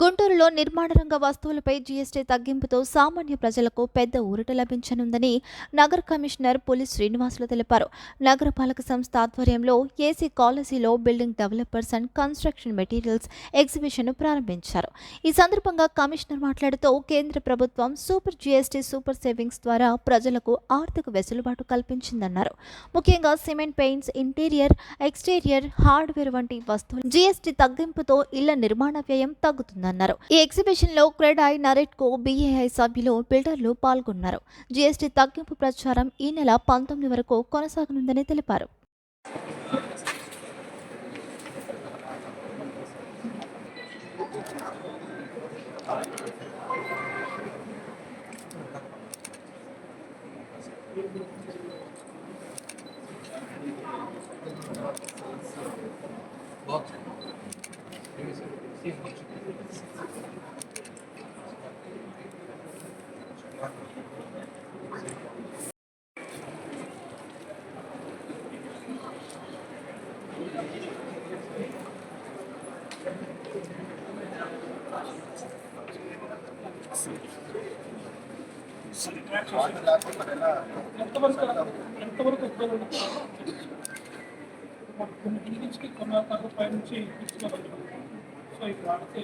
గుంటూరులో నిర్మాణ రంగ వస్తువులపై జీఎస్టీ తగ్గింపుతో సామాన్య ప్రజలకు పెద్ద ఊరట లభించనుందని నగర కమిషనర్ పులి శ్రీనివాసులు తెలిపారు. నగరపాలక సంస్థ ఆధ్వర్యంలో ఏసీ కాలేజీలో building developers and construction materials exhibition ప్రారంభించారు. ఈ సందర్భంగా కమిషనర్ మాట్లాడుతూ కేంద్ర ప్రభుత్వం సూపర్ జీఎస్టీ సూపర్ సేవింగ్స్ ద్వారా ప్రజలకు ఆర్థిక వెసులుబాటు కల్పించిందన్నారు. ముఖ్యంగా cement paints interior exterior hardware వంటి వస్తువులు జీఎస్టీ తగ్గింపుతో ఇళ్ళ నిర్మాణ వ్యయం తగ్గుతుంది జరుగుతుందన్నారు ఈ ఎగ్జిబిషన్లో క్రెడాయ్ నరెట్కో బీఏఐ సభ్యులు బిల్డర్లు పాల్గొన్నారు. జీఎస్టీ తగ్గింపు ప్రచారం ఈ నెల పంతొమ్మిది వరకు కొనసాగనుందని తెలిపారు. ఎంతవరకు ఎంతవరకు ఉపయోగం కొన్ని కిందికి కొన్ని తక్కువ పై నుంచి తీసుకోగలుగుతాం సో ఇది వాడితే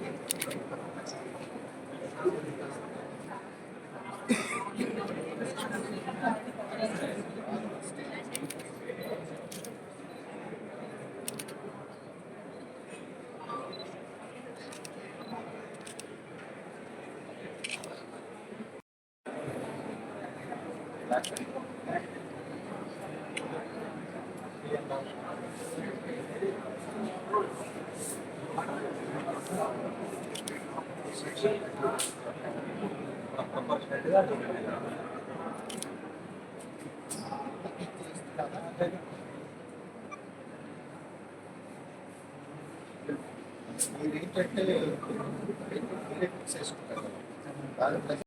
మీరు ఏంటంటే చేసుకుంటారు